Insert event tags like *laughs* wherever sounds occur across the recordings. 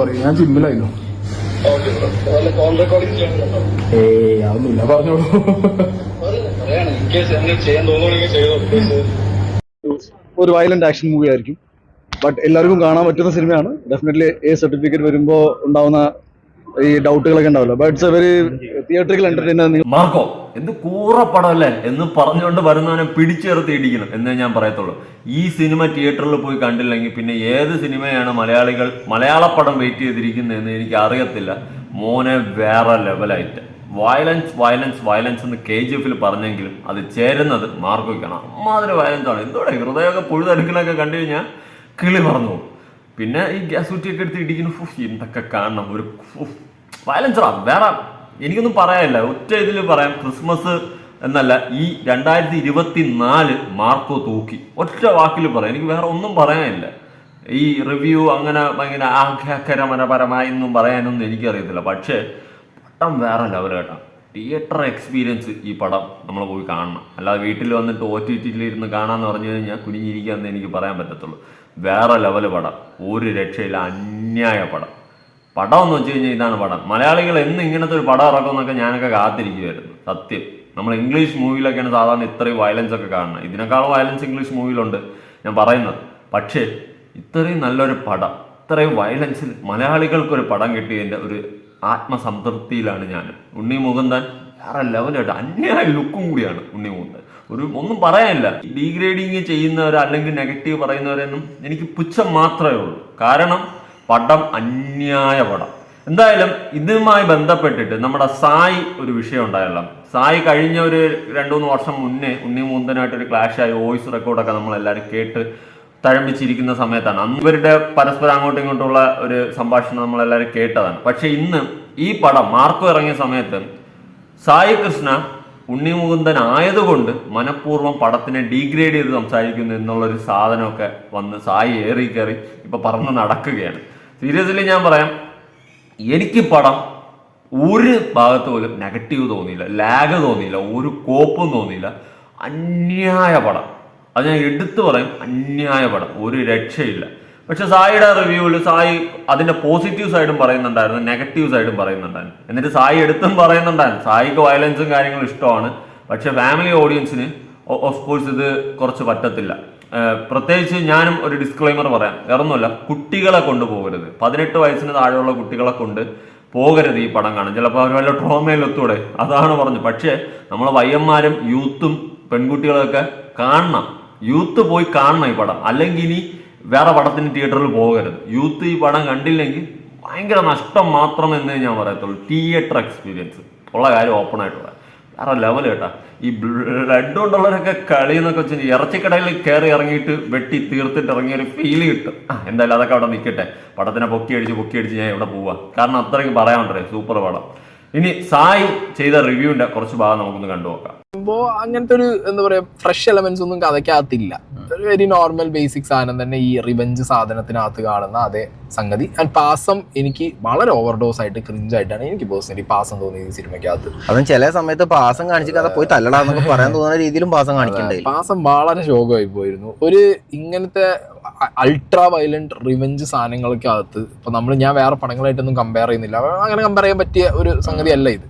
പറയും ഞാൻ ജിമ്മിലായിരുന്നു. ഏയ് അതൊന്നുമില്ല പറഞ്ഞോളൂ. ഒരു വയലന്റ് ആക്ഷൻ മൂവി ആയിരിക്കും. ബട്ട് എല്ലാവർക്കും കാണാൻ പറ്റുന്ന സിനിമയാണ് ഡെഫിനറ്റ്ലി എ സർട്ടിഫിക്കറ്റ് വരുമ്പോ ഉണ്ടാവുന്ന ഈ ഡൗട്ടുകളൊക്കെ ഉണ്ടാവല്ലോ. But very theatrical entertainer Marco എന്ത് കൂറപ്പടമല്ലേ എന്ന് പറഞ്ഞുകൊണ്ട് വരുന്നവനെ പിടിച്ചേർത്ത് ഇടിക്കണം എന്നേ ഞാൻ പറയത്തുള്ളൂ. ഈ സിനിമ തിയേറ്ററിൽ പോയി കണ്ടില്ലെങ്കിൽ പിന്നെ ഏത് സിനിമയാണ് മലയാളികൾ മലയാള പടം വെയിറ്റ് ചെയ്തിരിക്കുന്നതെന്ന് എനിക്ക് അറിയത്തില്ല. മോനെ വേറെ ലെവലായിട്ട് വയലൻസ് വയലൻസ് വയലൻസ് എന്ന് കെ ജി എഫിൽ പറഞ്ഞെങ്കിലും അത് ചേരുന്നത് മാർക്കോയ്ക്കാണ്. അമ്മാതിരി വയലൻസ് ആണ്. എന്തോടെ ഹൃദയമൊക്കെ പുഴുതെടുക്കലൊക്കെ കണ്ടു കഴിഞ്ഞാൽ കിളി പറഞ്ഞു പിന്നെ ഈ ഗ്യാസ് കുറ്റിയൊക്കെ എടുത്ത് ഇടിക്കുന്നു. ഫുഫ് എന്തൊക്കെ കാണണം. ഒരു വയലൻസറാ. വേറെ എനിക്കൊന്നും പറയാനില്ല. ഒറ്റ ഇതിൽ പറയാം. ക്രിസ്മസ് എന്നല്ല ഈ രണ്ടായിരത്തി ഇരുപത്തി നാല് മാർക്കോ തൂക്കി. ഒറ്റ വാക്കിൽ പറയാം. എനിക്ക് വേറെ ഒന്നും പറയാനില്ല. ഈ റിവ്യൂ അങ്ങനെ ഭയങ്കര ആഘാകരമനപരമായി ഒന്നും പറയാനൊന്നും എനിക്കറിയത്തില്ല. പക്ഷേ പടം വേറെ ലെവൽ കേട്ടോ. തിയേറ്റർ എക്സ്പീരിയൻസ് ഈ പടം നമ്മൾ പോയി കാണണം. അല്ലാതെ വീട്ടിൽ വന്നിട്ട് ഒ ടി ടിയിൽ ഇരുന്ന് കാണാന്ന് പറഞ്ഞു കഴിഞ്ഞാൽ കുനിഞ്ഞിരിക്കാന്ന് എനിക്ക് പറയാൻ പറ്റത്തുള്ളൂ. വേറെ ലെവൽ പടം. ഒരു രക്ഷയില്ല അന്യായ പടം. പടം എന്ന് വെച്ച് കഴിഞ്ഞാൽ ഇതാണ് പടം. മലയാളികൾ എന്ന് ഇങ്ങനത്തെ ഒരു പടം ഇറക്കും എന്നൊക്കെ ഞാനൊക്കെ കാത്തിരിക്കുമായിരുന്നു സത്യം. നമ്മൾ ഇംഗ്ലീഷ് മൂവിയിലൊക്കെയാണ് സാധാരണ ഇത്രയും വയലൻസ് ഒക്കെ കാണുന്നത്. ഇതിനേക്കാളും വയലൻസ് ഇംഗ്ലീഷ് മൂവിയിലുണ്ട് ഞാൻ പറയുന്നത്. പക്ഷേ ഇത്രയും നല്ലൊരു പടം ഇത്രയും വയലൻസിൽ മലയാളികൾക്കൊരു പടം കിട്ടിയതിന്റെ ഒരു ആത്മസംതൃപ്തിയിലാണ് ഞാൻ ഉണ്ണി മുകുന്ദൻ വേറെ ലെവലായിട്ട് അന്യായ ലുക്കും കൂടിയാണ് ഉണ്ണി മുകുന്ദൻ. ഒരു ഒന്നും പറയാനില്ല. ഡീഗ്രേഡിങ് ചെയ്യുന്നവർ അല്ലെങ്കിൽ നെഗറ്റീവ് പറയുന്നവരെന്നും എനിക്ക് പുച്ഛം മാത്രമേ ഉള്ളൂ. കാരണം പടം അന്യായ പടം. എന്തായാലും ഇതുമായി ബന്ധപ്പെട്ടിട്ട് നമ്മുടെ സായി ഒരു വിഷയം ഉണ്ടായല്ലോ. സായി കഴിഞ്ഞ ഒരു രണ്ടു മൂന്ന് വർഷം മുന്നേ ഉണ്ണി മുകുന്ദനായിട്ട് ഒരു ക്ലാഷ് ആയി വോയിസ് റെക്കോർഡൊക്കെ നമ്മൾ എല്ലാവരും കേട്ട് തഴമ്പിച്ചിരിക്കുന്ന സമയത്താണ്. അന്ന് ഇവരുടെ പരസ്പരം അങ്ങോട്ടും ഇങ്ങോട്ടുള്ള ഒരു സംഭാഷണം നമ്മളെല്ലാവരും കേട്ടതാണ്. പക്ഷെ ഇന്ന് ഈ പടം മാർക്കോ ഇറങ്ങിയ സമയത്ത് സായി കൃഷ്ണ ഉണ്ണി മുകുന്ദൻ ആയതുകൊണ്ട് മനഃപൂർവം പടത്തിനെ ഡീഗ്രേഡ് ചെയ്ത് സംസാരിക്കുന്നു എന്നുള്ളൊരു സാധനമൊക്കെ വന്ന് സായി ഏറി കയറി ഇപ്പൊ പറഞ്ഞ് നടക്കുകയാണ്. സീരിയസ്ലി ഞാൻ പറയാം എനിക്ക് പടം ഒരു ഭാഗത്ത് പോലും നെഗറ്റീവ് തോന്നിയില്ല ലാഗ് തോന്നിയില്ല ഒരു കോപ്പും തോന്നിയില്ല. അന്യായ പടം. അത് ഞാൻ എടുത്തു പറയും അന്യായ പടം. ഒരു രക്ഷയില്ല. പക്ഷെ സായിയുടെ റിവ്യൂവിൽ സായി അതിന്റെ പോസിറ്റീവ് സൈഡും പറയുന്നുണ്ടായിരുന്നു നെഗറ്റീവ് സൈഡും പറയുന്നുണ്ടായിരുന്നു. എന്നിട്ട് സായി എടുത്തും പറയുന്നുണ്ടായിരുന്നു. സായിക്ക് വയലൻസും കാര്യങ്ങളും ഇഷ്ടമാണ്. പക്ഷെ ഫാമിലി ഓഡിയൻസിന് ഓഫ് കോഴ്സ് ഇത് കുറച്ച് പറ്റത്തില്ല. പ്രത്യേകിച്ച് ഞാനും ഒരു ഡിസ്ക്ലൈമർ പറയാം. വേറൊന്നുമല്ല കുട്ടികളെ കൊണ്ടുപോകരുത്. പതിനെട്ട് വയസ്സിന് താഴെയുള്ള കുട്ടികളെ കൊണ്ട് പോകരുത് ഈ പടം കാണാൻ. ചിലപ്പോൾ അവർ വല്ല ട്രോമയിലെത്തൂടെ അതാണ് പറഞ്ഞു പക്ഷേ നമ്മളെ വയ്യന്മാരും യൂത്തും പെൺകുട്ടികളൊക്കെ കാണണം. യൂത്ത് പോയി കാണണം ഈ പടം. അല്ലെങ്കിൽ ഇനി വേറെ പടത്തിന് തിയേറ്ററിൽ പോകരുത്. യൂത്ത് ഈ പടം കണ്ടില്ലെങ്കിൽ ഭയങ്കര നഷ്ടം മാത്രം എന്നേ ഞാൻ പറയത്തുള്ളൂ. തിയേറ്റർ എക്സ്പീരിയൻസ് ഉള്ള കാര്യം ഓപ്പൺ ആയിട്ടുള്ള വേറെ ലെവൽ കേട്ടാ. ഈ ബ്ലഡ് കൊണ്ടുള്ളവരൊക്കെ കളി എന്നൊക്കെ വെച്ചാൽ ഇറച്ചിക്കടയിൽ കയറി ഇറങ്ങിയിട്ട് വെട്ടി തീർത്തിട്ട് ഇറങ്ങിയ ഒരു ഫീൽ കിട്ടും. എന്തായാലും അതൊക്കെ അവിടെ നിൽക്കട്ടെ പടത്തിനെ പൊക്കി അടിച്ച് പൊക്കി അടിച്ച് ഞാൻ ഇവിടെ പോവാ. കാരണം അത്രയ്ക്ക് പറയാൻ പറ്റേ സൂപ്പർ പടം. ഇനി സായി ചെയ്ത റിവ്യൂവിന്റെ കുറച്ച് ഭാഗം നമുക്കൊന്ന് കണ്ടു നോക്കാം അപ്പോ അങ്ങനത്തെ ഒരു എന്താ പറയാ ഫ്രഷ് എലമെന്റ്സ് ഒന്നും കഥയ്ക്കകത്തില്ല. ഒരു വെരി നോർമൽ ബേസിക് സാധനം തന്നെ ഈ റിവെഞ്ച് സാധനത്തിനകത്ത് കാണുന്ന അതേ സംഗതി. ആൻഡ് പാസം എനിക്ക് വളരെ ഓവർഡോസ് ആയിട്ട് ക്രിഞ്ച് ആയിട്ടാണ് എനിക്ക് പേഴ്സണലി പാസം തോന്നിയത് ഈ സിനിമയ്ക്കകത്ത്. അതും ചില സമയത്ത് പാസം കാണിച്ച് കഥ പോയി തല്ലടാന്നൊക്കെ പറയാൻ തോന്നുന്ന രീതിയിലും പാസം കാണിക്കണ്ടേ? പാസം വളരെ ശോകമായി പോയിരുന്നു. ഒരു ഇങ്ങനത്തെ അൾട്രാ വയലന്റ് റിവെഞ്ച് സാധനങ്ങൾക്കകത്ത് ഇപ്പൊ നമ്മൾ ഞാൻ വേറെ പടങ്ങളായിട്ടൊന്നും കമ്പയർ ചെയ്യുന്നില്ല. അങ്ങനെ കമ്പയർ ചെയ്യാൻ പറ്റിയ ഒരു സംഗതി അല്ല ഇത്.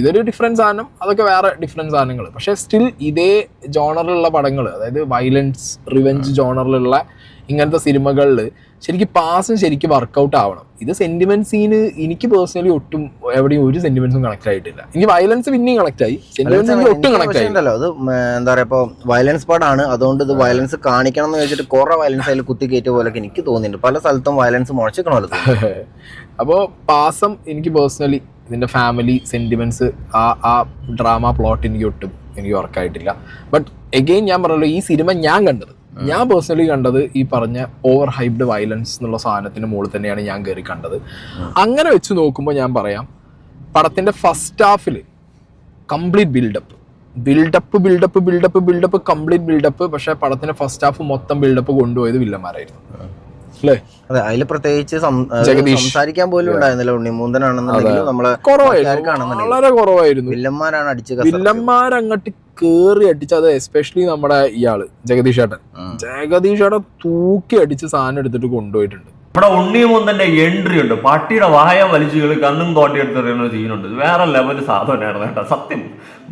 ഇതൊരു ഡിഫറെന്റ് സാധനം അതൊക്കെ വേറെ ഡിഫറെന്റ് സാധനങ്ങൾ പക്ഷേ സ്റ്റിൽ ഇതേ ജോണറിലുള്ള പടങ്ങൾ അതായത് വയലൻസ് റിവെഞ്ച് ജോണറിലുള്ള ഇങ്ങനത്തെ സിനിമകളിൽ ശരിക്കും പാസും ശരിക്കും വർക്കൗട്ട് ആവണം. ഇത് സെന്റിമെന്റ് സീന് എനിക്ക് പേഴ്സണലി ഒട്ടും എവിടെയും ഒരു സെന്റിമെന്റ്സും കണക്ട് ആയിട്ടില്ല. എനിക്ക് വയലൻസ് പിന്നെയും കണക്ട് ആയി. സെന്റിമെന്റ് എനിക്ക് ഒട്ടും കണക്ട് ആയിട്ടല്ലോ അത് എന്താ പറയാ ഇപ്പൊ വയലൻസ് പാടാണ്. അതുകൊണ്ട് ഇത് വയലൻസ് കാണിക്കണം എന്ന് വെച്ചിട്ട് കുറെ വയലൻസ് അതിൽ കുത്തി കയറ്റിയ പോലെ എനിക്ക് തോന്നിയിട്ടുണ്ട്. പല സ്ഥലത്തും വയലൻസ് മുളച്ചിക്കണമല്ലോ *laughs* അപ്പോൾ പാസം എനിക്ക് പേഴ്സണലി ഇതിന്റെ ഫാമിലി സെന്റിമെന്റ്സ് ആ ആ ഡ്രാമ പ്ലോട്ട് എനിക്ക് ഒട്ടും എനിക്ക് വർക്കായിട്ടില്ല ബട്ട് എഗെയിൻ ഞാൻ പറഞ്ഞല്ലോ ഈ സിനിമ ഞാൻ കണ്ടത്. ഞാൻ പേഴ്സണലി കണ്ടത് ഈ പറഞ്ഞ ഓവർ ഹൈബ്ഡ് വയലൻസ് എന്നുള്ള സാധനത്തിന് മുകളിൽ തന്നെയാണ് ഞാൻ കയറി കണ്ടത്. അങ്ങനെ വെച്ച് നോക്കുമ്പോൾ ഞാൻ പറയാം പടത്തിന്റെ ഫസ്റ്റ് ഹാഫിൽ complete buildup buildup buildup buildup buildup complete buildup പക്ഷേ പടത്തിന്റെ ഫസ്റ്റ് ഹാഫ് മൊത്തം ബിൽഡപ്പ് കൊണ്ടുപോയത് വില്ലന്മാരായിരുന്നു. അല്ലേ അതെ അതിൽ പ്രത്യേകിച്ച്. സംസാരിക്കാൻ പോലും ഉണ്ടായിരുന്നില്ല. ഉണ്ണിമൂന്തനാണെന്നുണ്ടെങ്കിലും നമ്മളെ വളരെ കുറവായിരുന്നു. വില്ലന്മാരാണ് അടിച്ച്. വില്ലന്മാരങ്ങട്ട് കേറി അടിച്ച അത് എസ്പെഷ്യലി നമ്മുടെ ഇയാൾ ജഗദീഷ് ഏട്ടൻ. ജഗദീഷ് ഏട്ടൻ തൂക്കി അടിച്ച് സാധനം എടുത്തിട്ട് കൊണ്ടുപോയിട്ടുണ്ട്. ഇവിടെ ഉണ്ണിമുന്തന്റെ എൻട്രി ഉണ്ട്. പട്ടിയുടെ വായ വലിച്ചു കളി കണ്ണും തോട്ടി എടുത്തെറിയുന്ന സീനുണ്ട് വേറെ ലെവൽ സാധനമായിരുന്നു കേട്ടോ. സത്യം.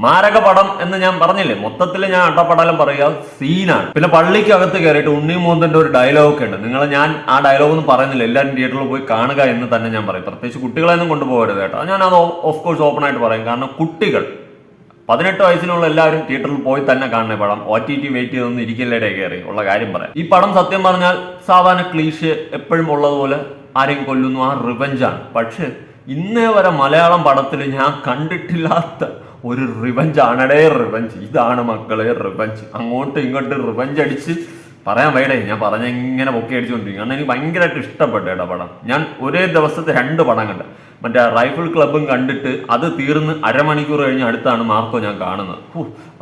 മാരക പടം എന്ന് ഞാൻ പറഞ്ഞില്ലേ? മൊത്തത്തിൽ ഞാൻ അട്ടപ്പടലം പറയുക സീനാണ് പിന്നെ പള്ളിക്കകത്ത് കയറിയിട്ട് ഉണ്ണിമൂന്തന്റെ ഒരു ഡയലോഗ് ഉണ്ട്. നിങ്ങൾ ഞാൻ ആ ഡയലോഗ് ഒന്നും പറയുന്നില്ല എല്ലാവരും തിയേറ്ററിൽ പോയി കാണുക എന്ന് തന്നെ ഞാൻ പറയും. പ്രത്യേകിച്ച് കുട്ടികളെയൊന്നും കൊണ്ടുപോകരുത് കേട്ടോ. ഞാൻ അത് ഓഫ് കോഴ്സ് ഓപ്പൺ ആയിട്ട് പറയും. കാരണം കുട്ടികൾ പതിനെട്ട് വയസ്സിലുള്ള എല്ലാവരും തിയേറ്ററിൽ പോയി തന്നെ കാണുന്ന പടം ഒ ടി ടി വെയിറ്റ് ചെയ്തൊന്നും ഇരിക്കില്ലേടെ കയറി ഉള്ള കാര്യം പറയാം. ഈ പടം സത്യം പറഞ്ഞാൽ സാധാരണ ക്ലീഷ് എപ്പോഴും ഉള്ളതുപോലെ ആരെയും കൊല്ലുന്നു. ആ റിവഞ്ചാണ് പക്ഷെ ഇന്നേ വരെ മലയാളം പടത്തിൽ ഞാൻ കണ്ടിട്ടില്ലാത്ത ഒരു റിവഞ്ച് ആണടേ റിവഞ്ച് ഇതാണ് മക്കളെ റിവഞ്ച് അങ്ങോട്ടും ഇങ്ങോട്ടും റിവഞ്ച് അടിച്ച് പറയാൻ വേടേ ഞാൻ പറഞ്ഞ ഇങ്ങനെ പൊക്കി അടിച്ചുകൊണ്ടിരിക്കും കാരണം എനിക്ക് ഭയങ്കരമായിട്ട് ഇഷ്ടപ്പെട്ടു പടം. ഞാൻ ഒരേ ദിവസത്തെ രണ്ട് പടം കണ്ട്. മറ്റേ റൈഫിൾ ക്ലബ്ബും കണ്ടിട്ട് അത് തീർന്ന് അരമണിക്കൂർ കഴിഞ്ഞ് അടുത്താണ് മാർക്കോ ഞാൻ കാണുന്നത്.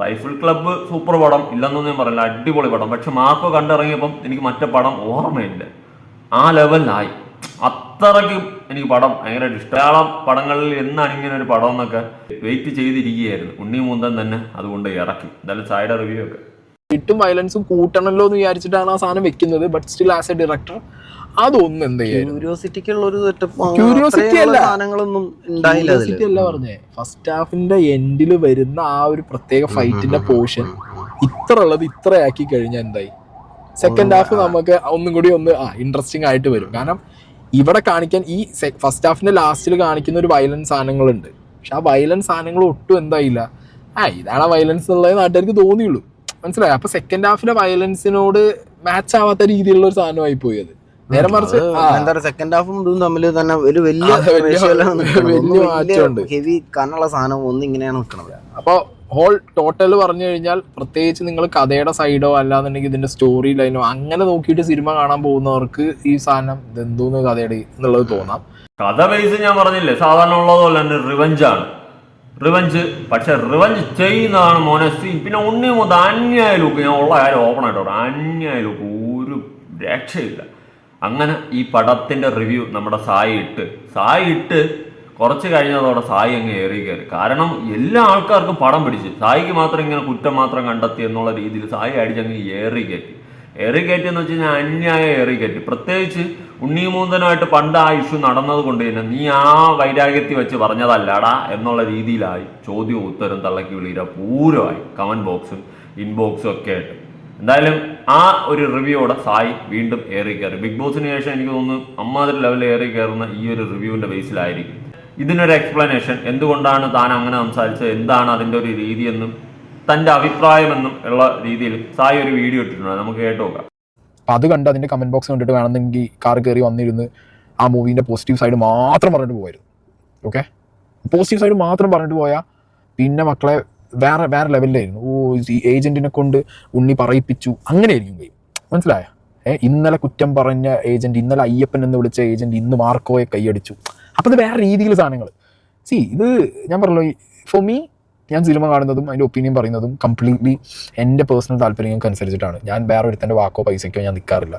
റൈഫിൾ ക്ലബ്ബ് സൂപ്പർ പടം ഇല്ലെന്നൊന്നും ഞാൻ പറയില്ല അടിപൊളി പടം. പക്ഷെ മാർക്കോ കണ്ടിറങ്ങിയപ്പം എനിക്ക് മറ്റേ പടം ഓർമ്മയില്ല. ആ ലെവലിലായി അത്രയ്ക്ക് എനിക്ക് പടം ഭയങ്കരമായിട്ട് ഇഷ്ടം. ധാരാളം പടങ്ങളിൽ എന്നാണ് ഇങ്ങനെ ഒരു പടം എന്നൊക്കെ വെയിറ്റ് ചെയ്തിരിക്കുകയായിരുന്നു. ഉണ്ണി മുന്തൻ തന്നെ അതുകൊണ്ട് ഇറക്കി. എന്തായാലും സൈഡ് റിവ്യൂ ഒക്കെ. ഇട്ടും വയലൻസും കൂട്ടണമല്ലോ എന്ന് വിചാരിച്ചിട്ടാണ് ആ സാധനം വെക്കുന്നത്. But still as a director അതൊന്നും എന്ത് ക്യൂരിയോസിറ്റിക്കുള്ള ഒരു അല്ല. സാധനങ്ങളൊന്നും അല്ല പറഞ്ഞേ. ഫസ്റ്റ് ഹാഫിന്റെ എൻഡിൽ വരുന്ന ആ ഒരു പ്രത്യേക ഫൈറ്റിന്റെ പോർഷൻ ഇത്ര ഉള്ളത് ഇത്ര ആക്കി കഴിഞ്ഞാൽ എന്തായി സെക്കൻഡ് ഹാഫ് നമുക്ക് ഒന്നും കൂടി ഒന്ന് ആ ഇൻട്രസ്റ്റിംഗ് ആയിട്ട് വരും. കാരണം ഇവിടെ കാണിക്കാൻ ഈ ഫസ്റ്റ് ഹാഫിന്റെ ലാസ്റ്റിൽ കാണിക്കുന്ന ഒരു വയലൻസ് സാധനങ്ങളുണ്ട്. പക്ഷെ ആ വയലൻസ് സാധനങ്ങൾ ഒട്ടും എന്തായില്ല. ആ ഇതാണ് വയലൻസ് എന്നുള്ളത് നാട്ടുകാർക്ക് തോന്നിയുള്ളൂ. മനസ്സിലായി. അപ്പൊ സെക്കൻഡ് ഹാഫിലെ വയലൻസിനോട് മാച്ച് ആവാത്ത രീതിയിലുള്ള ഒരു സാധനമായി പോയി അത് നേരെ മറിച്ച് എന്താ സെക്കൻഡ് ഹാഫും ഇതും തമ്മിൽ തന്നെ ഒരു വലിയ വലിയ- മാറ്റമുണ്ട്. ഹെവി കനുള്ള സാധനം ഒന്നും ഇങ്ങനെയാണ് നിൽക്കണത് അപ്പോൾ ഹോൾ ടോട്ടൽ പറഞ്ഞു കഴിഞ്ഞാൽ പ്രത്യേകിച്ച് നിങ്ങൾ കഥയുടെ സൈഡോ അല്ലാന്നുണ്ടെങ്കിൽ ഇതിന്റെ സ്റ്റോറി ലൈനോ അങ്ങനെ നോക്കിയിട്ട് സിനിമ കാണാൻ പോകുന്നവർക്ക് ഈ സാധനം ഇതെന്തോന്ന് കഥയുടെ എന്നുള്ളത് തോന്നാം. കഥ ബേസ് ഞാൻ പറഞ്ഞില്ലേ? സാധാരണ ഉള്ളതുപോലെ തന്നെ റിവഞ്ച് ആണ്. റിവഞ്ച്. പക്ഷെ റിവഞ്ച് ചെയ്യുന്നതാണ് മോനെ സീൻ. പിന്നെ ഉണ്ണി മുതൽ അന്യായ ലുക്ക് ഞാൻ ഉള്ള കാര്യം ഓപ്പൺ ആയിട്ട് പറയാം. അന്യായ ലുക്ക് ഒരു രക്ഷയില്ല. അങ്ങനെ ഈ പടത്തിന്റെ റിവ്യൂ നമ്മുടെ സായി ഇട്ട്. സായി ഇട്ട് കുറച്ച് കഴിഞ്ഞതോടെ സായി അങ്ങ് ഏറി കയറി. കാരണം എല്ലാ ആൾക്കാർക്കും പടം പിടിച്ച്. സായിക്ക് മാത്രം ഇങ്ങനെ കുറ്റം മാത്രം കണ്ടെത്തി എന്നുള്ള രീതിയിൽ സായി അടിച്ചങ്ങ് ഏറി കയറ്റി. ഏറി കയറ്റി എന്ന് വെച്ച് കഴിഞ്ഞാൽ അന്യായ ഏറി കയറ്റി. പ്രത്യേകിച്ച് ഉണ്ണിമൂന്തനുമായിട്ട് പണ്ട് ആ ഇഷ്യൂ നടന്നത് കൊണ്ട് തന്നെ നീ ആ വൈരാഗ്യത്തിൽ വെച്ച് പറഞ്ഞതല്ലടാ എന്നുള്ള രീതിയിലായി ചോദ്യവും ഉത്തരം തള്ളക്കി വിളിയില പൂരമായി കമന്റ് ബോക്സും ഇൻബോക്സും ഒക്കെ ആയിട്ട്. എന്തായാലും ആ ഒരു റിവ്യൂടെ സായി വീണ്ടും ഏറി കയറി. ബിഗ് ബോസിന് ശേഷം എനിക്ക് തോന്നുന്നു അമ്മാതിരി ലെവലിൽ ഏറി കയറുന്ന ഈ ഒരു റിവ്യൂവിന്റെ ബേസിലായിരിക്കും ഇതിനൊരു എക്സ്പ്ലനേഷൻ എന്തുകൊണ്ടാണ് താൻ അങ്ങനെ സംസാരിച്ചത്? എന്താണ് അതിന്റെ ഒരു രീതിയെന്നും തന്റെ അഭിപ്രായമെന്നും ഉള്ള രീതിയിൽ സായി ഒരു വീഡിയോ ഇട്ടിട്ടുണ്ട്. നമുക്ക് കേട്ടു നോക്കാം. അപ്പം അത് കണ്ട് അതിന്റെ കമന്റ് ബോക്സ് കണ്ടിട്ട് വേണമെന്നെങ്കിൽ കാർ കയറി വന്നിരുന്ന് ആ മൂവീന്റെ പോസിറ്റീവ് സൈഡ് മാത്രം പറഞ്ഞിട്ട് പോയിരുന്നു ഓക്കെ പോസിറ്റീവ് സൈഡ് മാത്രം പറഞ്ഞിട്ട് പോയാൽ പിന്നെ മക്കളെ വേറെ വേറെ ലെവലിലായിരുന്നു ഓ ഈ ഏജന്റിനെ കൊണ്ട് ഉണ്ണി പറയിപ്പിച്ചു. അങ്ങനെയായിരിക്കും ഗെയിം മനസ്സിലായ? ഏ ഇന്നലെ കുറ്റം പറഞ്ഞ ഏജന്റ് ഇന്നലെ അയ്യപ്പൻ എന്ന് വിളിച്ച ഏജന്റ് ഇന്ന് മാർക്കോയെ കൈയടിച്ചു. അപ്പം അത് വേറെ രീതിയിൽ സാധനങ്ങൾ സി ഇത് ഞാൻ പറഞ്ഞല്ലോ ഫോർ മീ ഞാൻ സിനിമ കാണുന്നതും അതിന്റെ ഒപ്പീനിയൻ പറയുന്നതും കംപ്ലീറ്റ്ലി എന്റെ പേഴ്സണൽ താല്പര്യങ്ങൾക്ക് അനുസരിച്ചിട്ടാണ് ഞാൻ വേറെ ഒരുത്തന്റെ വാക്കോ പൈസയ്ക്കോ ഞാൻ നിൽക്കാറില്ല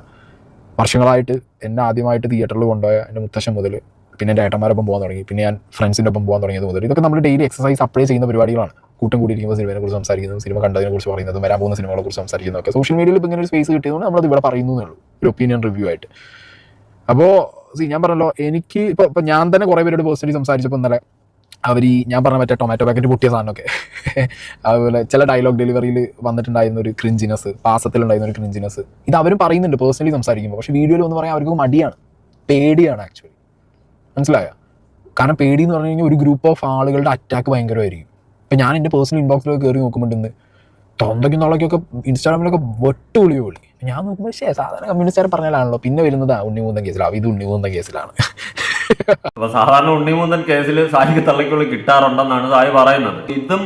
വർഷങ്ങളായിട്ട് എന്നെ ആദ്യമായിട്ട് തിയേറ്ററിൽ കൊണ്ടുപോയ എന്റെ മുത്തശ്ശൻ മുതൽ പിന്നെ എന്റെ ഏട്ടന്മാരൊപ്പം പോകാൻ തുടങ്ങി പിന്നെ ഞാൻ ഫ്രണ്ട്സിന്റെ ഒപ്പം പോകാൻ തുടങ്ങിയത് മുതൽ ഇതൊക്കെ നമ്മൾ ഡെയിലി എക്സസൈസ് അപ്ലൈ ചെയ്യുന്ന പരിപാടികളാണ്. കൂട്ടം കൂടിയിരിക്കുമ്പോൾ സിനിമയെ കുറിച്ച് സംസാരിക്കുന്നതും സിനിമ കണ്ടതിനെ കുറിച്ച് പറയുന്നതും വരാൻ പോകുന്ന സിനിമകളെ കുറിച്ച് സംസാരിക്കുന്നതൊക്കെ. സോഷ്യൽ മീഡിയയിൽ ഇപ്പോൾ ഇങ്ങനെ ഒരു സ്പേസ് കിട്ടിയതുകൊണ്ട് നമ്മളത് ഇവിടെ പറയുന്നേ ഉള്ളൂ ഒരു ഒപ്പീനിയൻ റിവ്യൂ ആയിട്ട്. അപ്പോൾ സി ഞാൻ പറഞ്ഞല്ലോ എനിക്ക് ഇപ്പോൾ ഇപ്പോൾ ഞാൻ തന്നെ കുറേ പേരോട് പേഴ്സണലി സംസാരിച്ചപ്പോൾ ഇന്നലെ അവർ ഈ ഞാൻ പറഞ്ഞ മറ്റേ ടൊമാറ്റോ പാക്കറ്റ് പൊട്ടിയ സാധനമൊക്കെ. *laughs* അതുപോലെ ചില ഡയലോഗ് ഡെലിവറിയിൽ വന്നിട്ടുണ്ടായിരുന്ന ഒരു ക്രിഞ്ചിനസ് പാസത്തിലുണ്ടായിരുന്ന ഒരു ക്രിഞ്ചിനസ് ഇത് അവരും പറയുന്നുണ്ട് പേഴ്സണലി സംസാരിക്കുമ്പോൾ പക്ഷേ വീഡിയോയിൽ ഒന്ന് പറയാൻ അവർക്ക് മടിയാണ്. പേടിയാണ് ആക്ച്വലി മനസ്സിലായോ? കാരണം പേടി എന്ന് പറഞ്ഞു കഴിഞ്ഞാൽ ഒരു ഗ്രൂപ്പ് ഓഫ് ആളുകളുടെ അറ്റാക്ക് ഭയങ്കരമായിരിക്കും. ഇപ്പം ഞാൻ എന്റെ പേഴ്സണൽ ഇൻബോക്സിലൊക്കെ കയറി നോക്കുമ്പോൾ ഇന്ന് തൊണ്ടയ്ക്കും തൊള്ളയ്ക്കൊക്കെ ഇൻസ്റ്റാഗ്രാമിലൊക്കെ വെട്ട് വിളി വിളി ഞാൻ നോക്കുമ്പോൾ ശേ സാധാരണ കമ്മ്യൂണിസ്റ്റുകാരെ പറഞ്ഞാലാണല്ലോ പിന്നെ വരുന്നത് ഉണ്ണി ഉണ്ണിമൂന്തൻ കേസിലാണ് ഇത് ഉണ്ണി ഉണ്ണിമൂന്തൻ കേസിലാണ്. അപ്പൊ സാധാരണ ഉണ്ണിമൂന്നൻ കേസിൽ സായിക്ക് തള്ളിക്കുള്ളി കിട്ടാറുണ്ടെന്നാണ് സായി പറയുന്നത്. ഇതും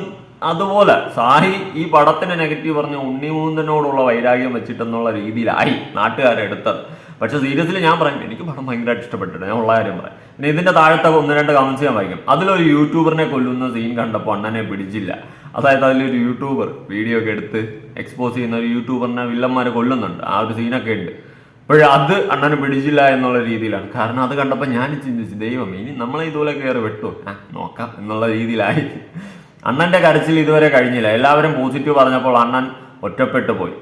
അതുപോലെ സായി ഈ പടത്തിന് നെഗറ്റീവ് പറഞ്ഞ ഉണ്ണിമൂന്തനോടുള്ള വൈരാഗ്യം വെച്ചിട്ടെന്നുള്ള രീതിയിലായി നാട്ടുകാരെടുത്തത് പക്ഷെ സീരിയസ്ലി ഞാൻ പറയും എനിക്ക് പടം ഭയങ്കരമായിട്ട് ഇഷ്ടപ്പെട്ടിട്ട് ഞാൻ ഉള്ള കാര്യം പറയാം. പിന്നെ ഇതിന്റെ താഴത്തെ ഒന്ന് രണ്ട് കമന്റ്സ് ഞാൻ വായിക്കും. അതിലൊരു യൂട്യൂബറിനെ കൊല്ലുന്ന സീൻ കണ്ടപ്പോൾ അണ്ണനെ പിടിച്ചില്ല. അതായത് അതിലൊരു യൂട്യൂബർ വീഡിയോ ഒക്കെ എടുത്ത് എക്സ്പോസ് ചെയ്യുന്ന ഒരു യൂട്യൂബറിനെ വില്ലന്മാരെ കൊല്ലുന്നുണ്ട്. ആ ഒരു സീനൊക്കെ ഉണ്ട്. പക്ഷേ അത് അണ്ണന് പിടിച്ചില്ല എന്നുള്ള രീതിയിലാണ്. കാരണം അത് കണ്ടപ്പോൾ ഞാൻ ചിന്തിച്ചു ദൈവം ഇനി നമ്മളെ ഇതുപോലെ കയറി വെട്ടു ആ നോക്കാം എന്നുള്ള രീതിയിലായി അണ്ണന്റെ കരച്ചിൽ ഇതുവരെ കഴിഞ്ഞില്ല. എല്ലാവരും പോസിറ്റീവ് പറഞ്ഞപ്പോൾ അണ്ണൻ ഒറ്റപ്പെട്ടു പോയി.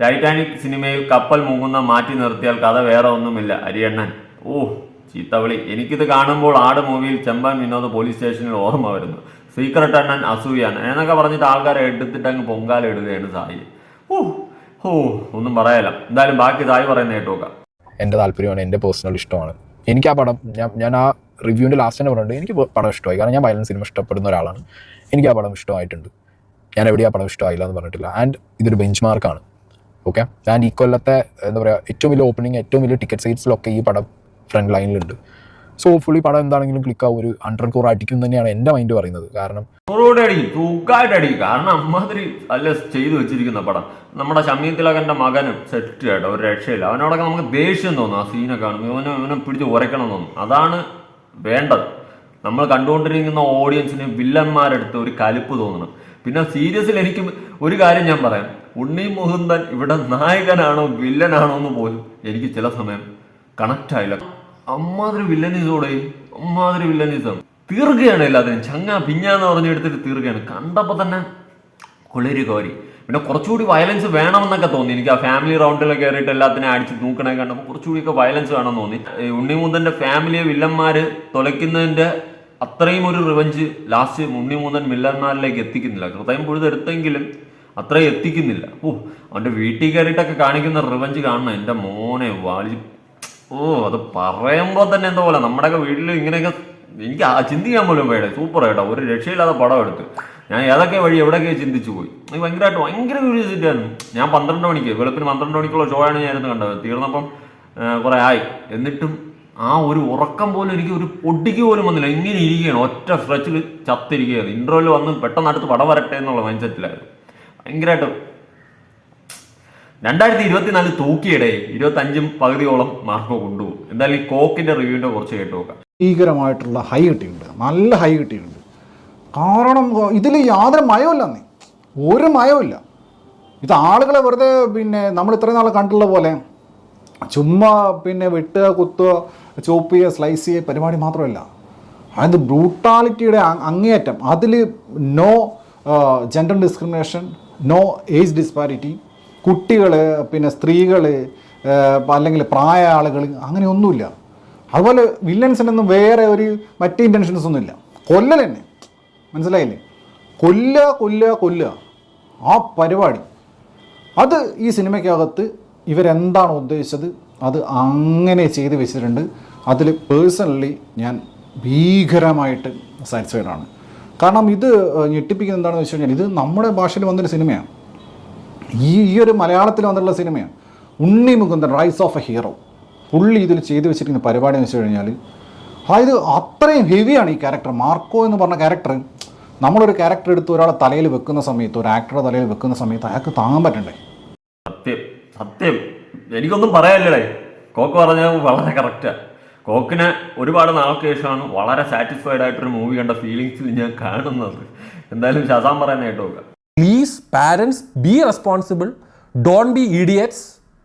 ടൈറ്റാനിക് സിനിമയിൽ കപ്പൽ മുങ്ങുന്ന മാറ്റി നിർത്തിയാൽ കഥ വേറെ ഒന്നുമില്ല അരിയണ്ണൻ. ഓ ചീത്തവിളി. എനിക്കിത് കാണുമ്പോൾ ആട് മൂവിയിൽ ചെമ്പൻ വിനോദ് പോലീസ് സ്റ്റേഷനിൽ ഓർമ്മ വരുന്നു. സീക്രട്ട് അണ്ണൻ അസൂയാണ് എന്നൊക്കെ പറഞ്ഞിട്ട് ആൾക്കാരെ എടുത്തിട്ട് അങ്ങ് പൊങ്കാല ഇടുകയാണ് സായി. ഓ ഓ ഒന്നും പറയാല എന്തായാലും ബാക്കി സായി പറയുന്ന കേട്ടു നോക്കാം എന്റെ താല്പര്യമാണ് എന്റെ പേഴ്സണൽ ഇഷ്ടമാണ്. എനിക്ക് ആ പടം ഞാൻ ഞാൻ ആ റിവ്യൂവിന്റെ ലാസ്റ്റ് തന്നെ പറഞ്ഞിട്ടുണ്ട്. എനിക്ക് പടം ഇഷ്ടമായി. കാരണം ഞാൻ വയലൻസ് സിനിമ ഇഷ്ടപ്പെടുന്ന ഒരാളാണ്. എനിക്ക് ആ പടം ഇഷ്ടമായിട്ടുണ്ട്. ഞാൻ എവിടെയാ പടം ഇഷ്ടമായില്ല എന്ന് പറഞ്ഞിട്ടില്ല. ആൻഡ് ഇതൊരു ബെഞ്ച് മാർക്കാണ് ഓക്കെ ആൻഡ് ഈ കൊല്ലത്തെ എന്താ പറയുക ഏറ്റവും വലിയ ഓപ്പണിംഗ് ഏറ്റവും വലിയ ടിക്കറ്റ് സൈറ്റ്സിലൊക്കെ ഈ പടം ഫ്രണ്ട് ലൈനിലുണ്ട് സോ ഫുള്ളി പടം എന്താണെങ്കിലും ക്ലിക്ക് ആവും. ഒരു ഹൺഡ്രഡ് കോർ അടിക്കും തന്നെയാണ് എന്റെ മൈൻഡ് പറയുന്നത്. കാരണം അടിക്കും. കാരണം അമ്മാതിരി അല്ല ചെയ്തു വെച്ചിരിക്കുന്ന പടം. നമ്മുടെ ശമീത്തിലകന്റെ തിലകന്റെ മകനും സെറ്റ് കേട്ടോ ഒരു രക്ഷയില്ല. അവനോടൊക്കെ നമുക്ക് ദേഷ്യം തോന്നും. ആ സീനൊക്കെ കാണുമ്പോൾ ഇവനെ ഇവനെ പിടിച്ച് ഉരയ്ക്കണം തോന്നും. അതാണ് വേണ്ടത്. നമ്മൾ കണ്ടുകൊണ്ടിരിക്കുന്ന ഓഡിയൻസിന് വില്ലന്മാരെടുത്ത് ഒരു കലിപ്പ് തോന്നണം. പിന്നെ സീരിയസിൽ എനിക്ക് ഒരു കാര്യം ഞാൻ പറയാം. ഉണ്ണി മുകുന്ദൻ ഇവിടെ നായകനാണോ വില്ലനാണോ എന്ന് പോലും എനിക്ക് ചില സമയം കണക്റ്റ് ആയില്ല. അമ്മാതിരി വില്ലനീസോടെ അമ്മാതിരി വില്ലനീസാണ് തീർക്കുകയാണ് എല്ലാത്തിനും. ചങ്ങ പിഞ്ഞാന്ന് പറഞ്ഞെടുത്തിട്ട് തീർക്കുകയാണ്. കണ്ടപ്പോൾ തന്നെ കൊളരി കോരി. പിന്നെ കുറച്ചുകൂടി വയലൻസ് വേണമെന്നൊക്കെ തോന്നി. എനിക്ക് ആ ഫാമിലി റൗണ്ടിലൊക്കെ കയറിയിട്ട് എല്ലാത്തിനും അടിച്ച് നോക്കണേ കണ്ടപ്പോൾ കുറച്ചുകൂടി ഒക്കെ വയലൻസ് വേണമെന്ന് തോന്നി ഉണ്ണിമൂന്തന്റെ ഫാമിലിയെ വില്ലന്മാർ തുലയ്ക്കുന്നതിന്റെ അത്രയും ഒരു റിവഞ്ച് ലാസ്റ്റ് ഉണ്ണിമൂന്തൻ വില്ലന്മാരിലേക്ക് എത്തിക്കുന്നില്ല. ഹൃദയം പൊഴുതെടുത്തെങ്കിലും അത്രയും എത്തിക്കുന്നില്ല. ഓ അവന്റെ വീട്ടിൽ കയറിയിട്ടൊക്കെ കാണിക്കുന്ന റിവഞ്ച് കാണണം. എന്റെ മോനെ വാളി ഓ അത് പറയുമ്പോൾ തന്നെ എന്താ പോലെ. നമ്മുടെയൊക്കെ വീട്ടിൽ ഇങ്ങനെയൊക്കെ എനിക്ക് ചിന്തിക്കാൻ പോലും പേടെ സൂപ്പർ ആയിട്ടോ ഒരു രക്ഷയില്ലാതെ പടം എടുത്ത്. ഞാൻ ഏതൊക്കെ വഴി എവിടെയൊക്കെ ചിന്തിച്ചു പോയി. എനിക്ക് ഭയങ്കരമായിട്ട് ഭയങ്കര ക്യൂരിയോസിറ്റി ആയിരുന്നു. ഞാൻ പന്ത്രണ്ട് മണിക്ക് വെളുപ്പിന് പന്ത്രണ്ട് മണിക്കുള്ള ഷോ ആണ് ഞാൻ ഇരുന്ന് കണ്ടത്. തീർന്നപ്പം കുറെ ആയി. എന്നിട്ടും ആ ഒരു ഉറക്കം പോലും എനിക്ക് ഒരു പൊടിക്ക് പോലും വന്നില്ല. ഇങ്ങനെ ഇരിക്കുകയാണ്. ഒറ്റ സ്ട്രെച്ചിൽ ചത്തിരിക്കുകയാണ്. ഇൻട്രോയിൽ വന്ന് പെട്ടെന്ന് അടുത്ത് പടം വരട്ടെ എന്നുള്ള മൈൻഡ് സെറ്റിലായിരുന്നു ഭയങ്കരമായിട്ട് രണ്ടായിരത്തി ഇരുപത്തിനാല് തൂക്കിയിടെ ഇരുപത്തഞ്ചും പകുതിയോളം മാർക്കോ കൊണ്ടുപോകും. എന്തായാലും ഈ കോക്കിന്റെ റിവ്യൂവിന്റെ കുറച്ച് കേട്ട് നോക്കാം. ഭീകരമായിട്ടുള്ള ഹൈ കിട്ടിയിട്ടുണ്ട്. നല്ല ഹൈ കിട്ടിയിട്ടുണ്ട്. കാരണം ഇതിൽ യാതൊരു നീ. ഒരു മയമില്ല ഇത് ആളുകളെ വെറുതെ പിന്നെ നമ്മൾ ഇത്രയും നാളെ കണ്ടുള്ള പോലെ ചുമ്മാ പിന്നെ വെട്ടുക കുത്തുക ചോപ്പ് ചെയ്യുക സ്ലൈസ് ചെയ്യുക പരിപാടി മാത്രമല്ല. അത് ബ്രൂട്ടാലിറ്റിയുടെ അങ്ങേയറ്റം. അതിൽ no gender discrimination no age disparity കുട്ടികൾ പിന്നെ സ്ത്രീകൾ അല്ലെങ്കിൽ പ്രായ ആളുകൾ അങ്ങനെയൊന്നുമില്ല. അതുപോലെ വില്ലൻസിനൊന്നും വേറെ ഒരു മറ്റ് ഇന്റൻഷൻസ് ഒന്നുമില്ല. കൊല്ലൽ തന്നെ മനസ്സിലായില്ലേ? കൊല്ലുക കൊല്ലുക കൊല്ലുക ആ പരിപാടി. അത് ഈ സിനിമയ്ക്കകത്ത് ഇവരെന്താണ് ഉദ്ദേശിച്ചത്? അത് അങ്ങനെ ചെയ്ത് വെച്ചിട്ടുണ്ട്. അതിൽ പേഴ്സണലി ഞാൻ ഭീകരമായിട്ട് സാറ്റിസ്ഫൈഡ് ആണ്. കാരണം ഇത് ഞെട്ടിപ്പിക്കുന്ന എന്താണെന്ന് വെച്ച് കഴിഞ്ഞാൽ ഇത് നമ്മുടെ ഭാഷയിൽ വന്നൊരു സിനിമയാണ്. ഈ ഈ ഒരു മലയാളത്തിൽ വന്നിട്ടുള്ള സിനിമയാണ്. Unni Mukundan rise of a hero പുള്ളി ഇതിൽ ചെയ്തു വെച്ചിരിക്കുന്ന പരിപാടി എന്ന് വെച്ച് കഴിഞ്ഞാൽ അതായത് അത്രയും ഹെവിയാണ് ഈ ക്യാരക്ടർ മാർക്കോ എന്ന് പറഞ്ഞ ക്യാരക്ടർ നമ്മളൊരു ക്യാരക്ടർ എടുത്ത് ഒരാളെ തലയിൽ വെക്കുന്ന സമയത്ത് ഒരു ആക്ടറുടെ തലയിൽ വെക്കുന്ന സമയത്ത് അയാൾക്ക് താങ്ങാൻ പറ്റണ്ടേ? സത്യം സത്യം. എനിക്കൊന്നും പറയാനില്ലടേ. കോക്ക് പറഞ്ഞത് വളരെ കറക്റ്റാ കോക്കിനെ ഒരുപാട് നാൾക്ക് ശേഷമാണ് വളരെ സാറ്റിസ്ഫൈഡ് ആയിട്ടൊരു മൂവി കണ്ട ഫീലിങ്സിൽ ഞാൻ കാണുന്നത്. എന്തായാലും ഷസാം പറയുന്ന നോക്കാം. Parents be responsible don't be idiots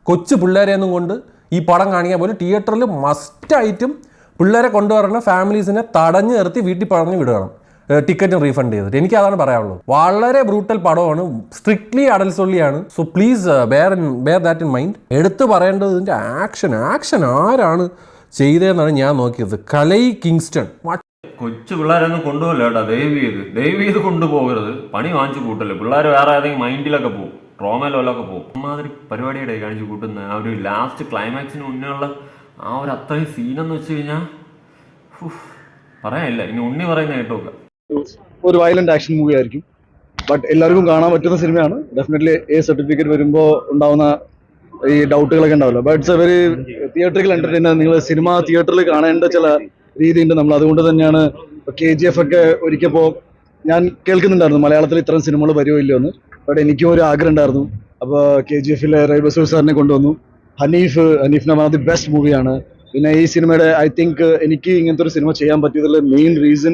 കൊച്ചു പിള്ളേരെയൊന്നും കൊണ്ട് ഈ പടം കാണിക്കാൻ പോലും തിയേറ്ററിൽ മസ്റ്റായിട്ടും പിള്ളേരെ കൊണ്ടുവരണം ഫാമിലീസിനെ തടഞ്ഞു നിർത്തി വീട്ടിൽ പറഞ്ഞു വിടണം. ടിക്കറ്റും റീഫണ്ട് ചെയ്തിട്ട്. എനിക്ക് അതാണ് പറയാനുള്ളത് വളരെ ബ്രൂട്ടൽ പടമാണ്. Strictly അടൽസൊള്ളിയാണ് so please bear in bear that in mind എടുത്തു പറയേണ്ടത് ഇതിന്റെ ആക്ഷൻ ആക്ഷൻ ആരാണ് ചെയ്തതെന്നാണ് ഞാൻ നോക്കിയത്. കലൈ കിങ്സ്റ്റൺ. കൊച്ചു പിള്ളേരൊന്നും കൊണ്ടുപോകില്ല കേട്ടോ. ദയവ് ചെയ്ത്. ദയവ് ചെയ്ത് കൊണ്ടുപോകരുത്. പണി വാങ്ങിച്ചു കൂട്ടല്ലേ. പിള്ളേർ വേറെ ഏതെങ്കിലും മൈൻഡിലൊക്കെ പോകും ട്രോമയിലൊക്കെ പോകും അമ്മാതിരി പരിപാടിയുടെ കാണിച്ചു കൂട്ടുന്ന. ആ ഒരു ലാസ്റ്റ് ക്ലൈമാക്സിന് മുന്നേ ആ ഒരു അത്രയും സീനെന്ന് വെച്ച് കഴിഞ്ഞാൽ പറയാനില്ല. ഇനി ഉണ്ണി പറയുന്ന കേട്ടോ ഒരു വയലന്റ് ആക്ഷൻ മൂവി ആയിരിക്കും. ബട്ട് എല്ലാവർക്കും കാണാൻ പറ്റുന്ന സിനിമയാണ് ഡെഫിനറ്റ്ലി എ സർട്ടിഫിക്കറ്റ് വരുമ്പോൾ ഉണ്ടാവുന്ന ഈ ഡൗട്ടുകളൊക്കെ ഉണ്ടാവില്ല. But it's a very theatrical entertainer നിങ്ങൾ സിനിമ തിയേറ്ററിൽ കാണേണ്ട ചില രീതിയുണ്ട്. നമ്മൾ അതുകൊണ്ട് തന്നെയാണ് കെ ജി എഫ് ഒക്കെ ഒരിക്കപ്പോ ഞാൻ കേൾക്കുന്നുണ്ടായിരുന്നു. മലയാളത്തിൽ ഇത്തരം സിനിമകൾ വരുമോ ഇല്ലയോ എന്ന്. ബട്ട് എനിക്കും ഒരു ആഗ്രഹം ഉണ്ടായിരുന്നു. അപ്പോൾ കെ ജി എഫിലെ റൈബസൂർ സാറിനെ കൊണ്ടുവന്നു. ഹനീഫ് ഹനീഫിനെ വൺ ഓഫ് ദി ബെസ്റ്റ് മൂവിയാണ് പിന്നെ ഈ സിനിമയുടെ ഐ തിങ്ക് എനിക്ക് ഇങ്ങനത്തെ ഒരു സിനിമ ചെയ്യാൻ പറ്റിയതിൽ മെയിൻ റീസൺ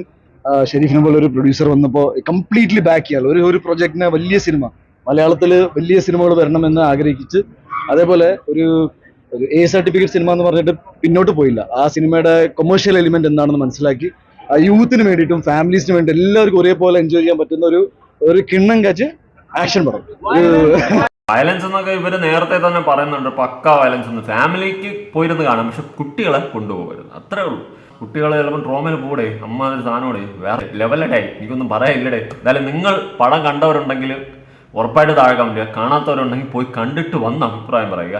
ഷെരീഫിനെ പോലെ ഒരു പ്രൊഡ്യൂസർ വന്നപ്പോൾ കംപ്ലീറ്റ്ലി ബാക്ക് ചെയ്യാൻ ഒരു ഒരു പ്രൊജക്ടിനെ വലിയ സിനിമ. മലയാളത്തിൽ വലിയ സിനിമകൾ വരണമെന്ന് ആഗ്രഹിച്ച് അതേപോലെ ഒരു ഒരു എ സർട്ടിഫിക്കറ്റ് സിനിമ എന്ന് പറഞ്ഞിട്ട് പിന്നോട്ട് പോയില്ല. ആ സിനിമയുടെ കൊമേഴ്ഷ്യൽ എലിമെന്റ് എന്താണെന്ന് മനസ്സിലാക്കി യൂത്തിന് വേണ്ടിയിട്ടും ഫാമിലീസിന് വേണ്ടി എല്ലാവർക്കും ഒരേപോലെ എൻജോയ് ചെയ്യാൻ പറ്റുന്ന ഒരു ഒരു കിണ്ണം കച്ച് ആക്ഷൻ ഒരു വയലൻസ് എന്നൊക്കെ ഇവർ നേരത്തെ തന്നെ പറയുന്നുണ്ട്. പക്ക വയലൻസ് എന്ന്. ഫാമിലിക്ക് പോയിരുന്ന് കാണാം. പക്ഷെ കുട്ടികളെ കൊണ്ടുപോകരുത്. അത്രേ ഉള്ളൂ. കുട്ടികളെ ചിലപ്പോൾ ട്രോമയിൽ പോടെ അമ്മ ഒരു വേറെ ലെവലടേ എനിക്കൊന്നും പറയാനില്ലടേ. എന്തായാലും നിങ്ങൾ പടം കണ്ടവരുണ്ടെങ്കിൽ ഉറപ്പായിട്ട് താഴെ കമന്റ് കാണാത്തവരുണ്ടെങ്കിൽ പോയി കണ്ടിട്ട് വന്ന് അഭിപ്രായം പറയുക.